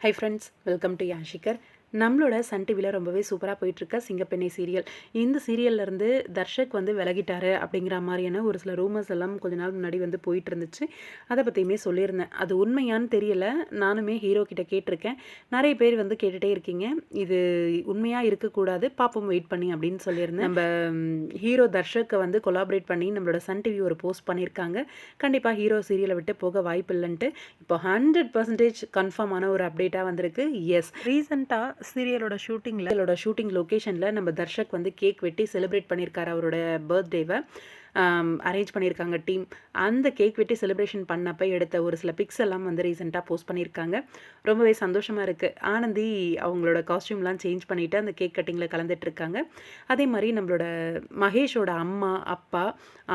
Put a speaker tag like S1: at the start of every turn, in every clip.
S1: High friends welcome to யாஷிகர் நம்மளோட Sun டிவியில் ரொம்பவே சூப்பராக போயிட்டுருக்க சிங்கப்பெண்ணை சீரியல். இந்த சீரியல்லேருந்து தர்ஷக் வந்து விலகிட்டாரு அப்படிங்கிற மாதிரியான ஒரு சில ரூமர்ஸ் எல்லாம் கொஞ்ச நாள் முன்னாடி வந்து போயிட்டு இருந்துச்சு அதை பற்றியுமே சொல்லியிருந்தேன். அது உண்மையான்னு தெரியல. நானுமே ஹீரோ கிட்ட கேட்டிருக்கேன். நிறைய பேர் வந்து கேட்டுகிட்டே இருக்கீங்க. இது உண்மையாக இருக்கக்கூடாது. பாப்போம் வெயிட் பண்ணி அப்படின்னு சொல்லியிருந்தேன். நம்ம ஹீரோ தர்ஷக்கை வந்து கொலாபரேட் பண்ணி நம்மளோட சன் டிவி ஒரு போஸ்ட் பண்ணியிருக்காங்க. கண்டிப்பாக ஹீரோ சீரியலை விட்டு போக வாய்ப்பு இல்லைன்ட்டு இப்போ ஹண்ட்ரட் பர்சன்டேஜ் கன்ஃபார்மான ஒரு அப்டேட்டாக வந்திருக்கு. எஸ். ரீசெண்டாக சீரியலோட ஷூட்டிங்கில் ஷூட்டிங் லொக்கேஷனில் நம்ம தர்ஷக் வந்து கேக் வெட்டி செலிப்ரேட் பண்ணியிருக்காரு அவரோட பர்த்டேவை அரேஞ்ச் பண்ணியிருக்காங்க டீம் அந்த கேக் வெட்டி செலிப்ரேஷன் பண்ணப்போ எடுத்த ஒரு சில பிக்ஸ் எல்லாம் வந்து ரீசெண்டாக போஸ்ட் பண்ணியிருக்காங்க. ரொம்பவே சந்தோஷமாக இருக்குது ஆனந்தி அவங்களோட காஸ்டியூம்லாம் சேஞ்ச் பண்ணிவிட்டு அந்த கேக் கட்டிங்கில் கலந்துட்டுருக்காங்க அதே மாதிரி நம்மளோட மகேஷோட அம்மா அப்பா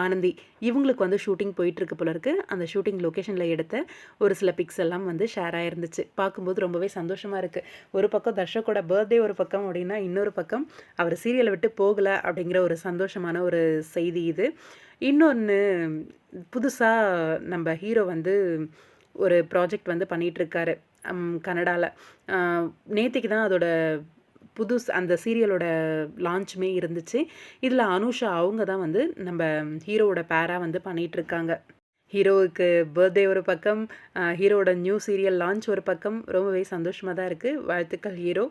S1: ஆனந்தி இவங்களுக்கு வந்து ஷூட்டிங் போயிட்டுருக்கு போல இருக்குது அந்த ஷூட்டிங் லொக்கேஷனில் எடுத்த ஒரு சில பிக்ஸ் எல்லாம் வந்து ஷேர் ஆயிருந்துச்சு. பார்க்கும்போது ரொம்பவே சந்தோஷமாக இருக்குது ஒரு பக்கம் தர்ஷக்கோட பர்த்டே ஒரு பக்கம் அப்படின்னா இன்னொரு பக்கம் அவர் சீரியலை விட்டு போகலை அப்படிங்கிற ஒரு சந்தோஷமான ஒரு செய்தி இது. இன்னொன்று புதுசாக நம்ம ஹீரோ வந்து ஒரு ப்ராஜெக்ட் வந்து பண்ணிகிட்ருக்காரு கனடாவில் நேற்றுக்கு தான் அதோட புதுஸ் அந்த சீரியலோட லான்ச்சுமே இருந்துச்சு. இதில் அனுஷா அவங்க தான் வந்து நம்ம ஹீரோவோட பேராக வந்து பண்ணிகிட்ருக்காங்க ஹீரோவுக்கு பர்த்டே ஒரு பக்கம் ஹீரோவோட நியூ சீரியல் லான்ச் ஒரு பக்கம் ரொம்பவே சந்தோஷமாக தான் இருக்குது வாழ்த்துக்கள் ஹீரோ.